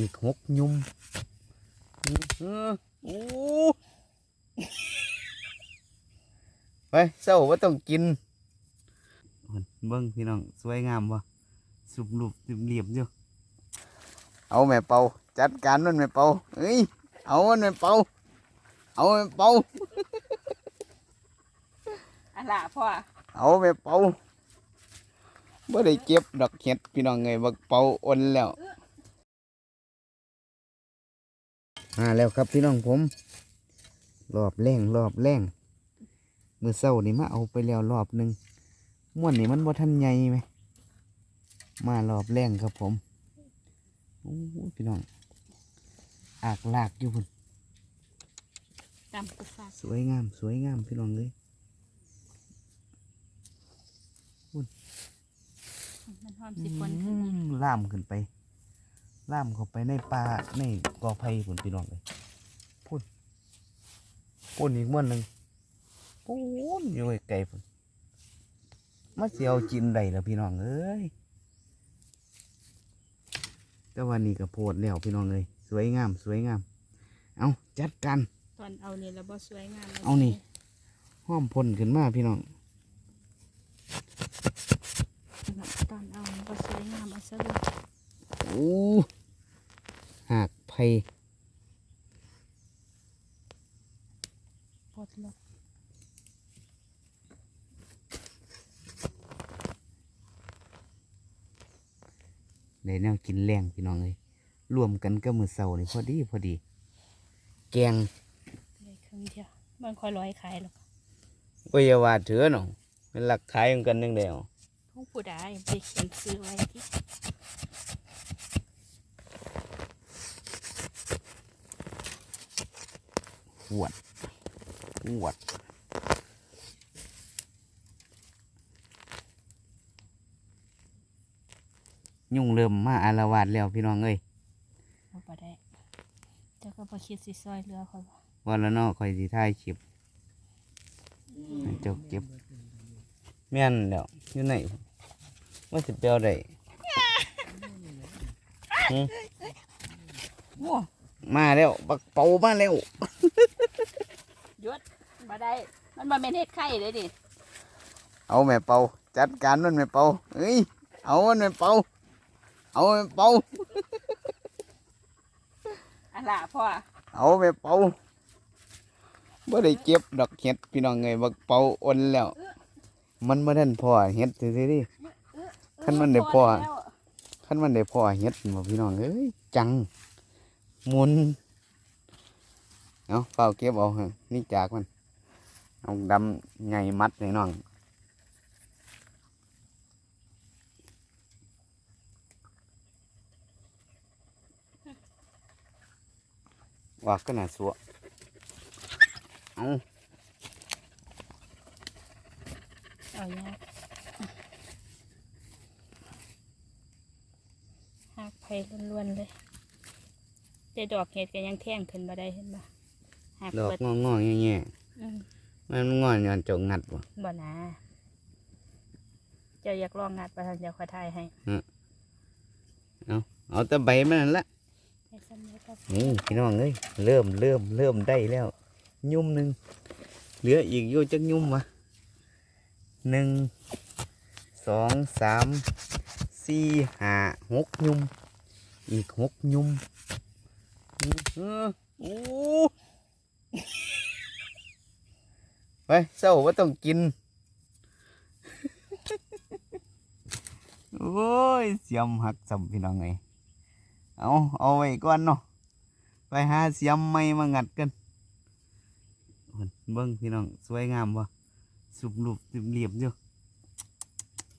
อีกหกยุมอื้อหือโอ้ไปเศร้าว่าต้องกินเบิ้งพี่น้องสวยงามวะสุบรูปเรียบๆอยู่เอาแม่เป่าจัดการมันแม่เป่าเฮ้ยเอามันแม่เป่าเอาแม่เป่าอะล่ะพ่อเอาแม่เป่าบ่ได้เก็บดอกเห็ดพี่น้องไงบักเป่าอ่อนแล้ว มาแล้วครับพี่น้องผม รอบแรงรอบแรงมือเศร้านี่มาเอาไปแล้วรอบหนึ่งม่วนนี่มันบ่ทันใหญ่ไหมมารอบแรงครับผมโอ้ยพี่น้องอากลากอยู่พุ่นตำกุฟากสวยงาม สวยงามพี่น้องเลยมันหอมสิปนขึ้นอืมล่ามขึ้นไป ล่ามเข้าไปในป่าในกอไผ่พุ่นพี่น้องเลยพุ่นพุ่นอีกม้วนหนึ่งพุ่นอยู่ไกลๆพุ่นมาเสียวจินได้แล้วพี่น้องเอ้ยแต่วันนี้ก็โพดแล้วพี่น้องเลยสวยงาม สวยงาม เอาจัดการตอนเอานี่แล้วบ่สวยงามเอานี่ห้อมพ่นขึ้นมาพี่น้องตอนเอานี่บ่สวยงามเอาซะเลยโอ้ หากไผ่ปลดล็อกได้แนวกินแรงพี่น้องเลยรวมกันก็มือเสานี่พอดีพอดี แกงเลยครึ่งเดียวมันค่อยร้อยขายหรอกก็อย่าว่าเถือเนาะเป็นหลักขายกันนึงเดียวผู้ผู้ใดไปเขียนซื้อไว้ที่ หวดหวดยุ่งเริ่มมาอารวาสแล้วพี่น้องเอ้ยเอาบ่ได้เจ้าก็บ่คิดสิซอยเรือเขาบ่วันละเนอกคอยสิท้ายคลิปให้เจ้าเก็บแม่นแล้วอยู่ไหนว่าสิเปียวได้หึโอ้มาแล้วบักเป่ามาแล้วย ศบ่ได้ มันบ่แม่นเฮ็ดไข่เลยดิเอาแม่เป่าจัดการมันแม่เป่าเฮ้ยเอามันแม่เป่าเอาแม่เป่าอะล่ะพ่อเอาแม่เป่าบ่ได้เก็บดอกเห็ดพี่น้องไงบักเป่าอ่อนแล้ว มันบ่ทันพอเห็ดซื่อๆดิคันมันได้พ่อแล้วคันมันได้พอเห็ดบ่พี่น้องเอ้ยจังหมุนเอาเฝ้าเก็บเอาเถอะนี่จากมัน เอาดำใหญ่มัดให้น้องว่าก็น่าสัวเอาเอายากหักไผ่ล้วนๆเลยแต่ดอกเห็ดก็ยังแท่งขึ้นมาได้เห็นปะหักดอกเปิดงองอๆแง่อืมๆ มันงอนย้อนจงงัดบ่บ่นะเจ้าอยากลองงัดประทานเจ้าขอทายให้เอาแต่ใบมันนั่นละไปซ้ำเลยครับนี่พี่น้องเอ้ยเริ่มเริ่มเริ่มได้แล้ว ยุ่มหนึ่งเหลืออีกอยู่จักยุ่มวะหนึ่งสองสามสี่ห้าหกยุ่มอีกหกยุ่มอื้อหือโอ้ ไปเศร้าว่าต้องกิน โอ้ยเสียมหักสำพี่น้องไงเอาเอาไว้ก่อนเนาะไปหาเสียมไม้มางัดกันเบิ้งพี่น้องสวยงามวะสุบรูปเรียบอยู่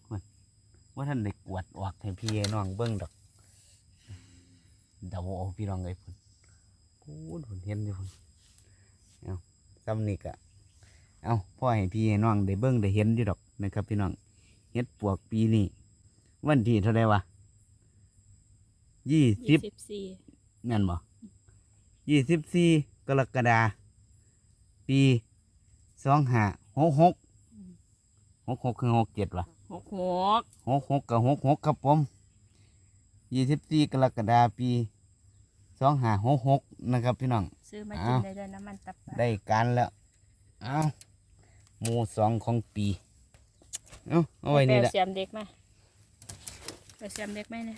เบิ่งว่าท่านได้กวดออกให้พี่น้องเบิ้งดอกเดาเอาพี่น้องไอ้พุ่นพูดพุ่นเห็นอยู่พุ่นเอาซ้ำนี่กะ เอาพ่อให้พี่ให้น้องได้เบิ้งได้เห็นอยู่ดอกนะครับ พี่น้องเฮ็ดปวกปีนี้วันที่เท่าไรวะยี่สิยี่บสิบสี่แม่นบ่ยี่สิบสี่กรกฎาปีสองห้าหกหกหกหกคือหกเจ็ดวะหกหกหกหกกับหกหกครับผมยี่สิบสี่กรกฎาปีสองหาหกหกนะครับพี่น้อง ซื้อมากินได้ด้วยน้ำมันตับปลาได้การแล้ว เอา หมูสองของปี เอาเอาไว้นี่แหละ เสียมเด็กมาไปเสียมเด็กไหมเนี่ย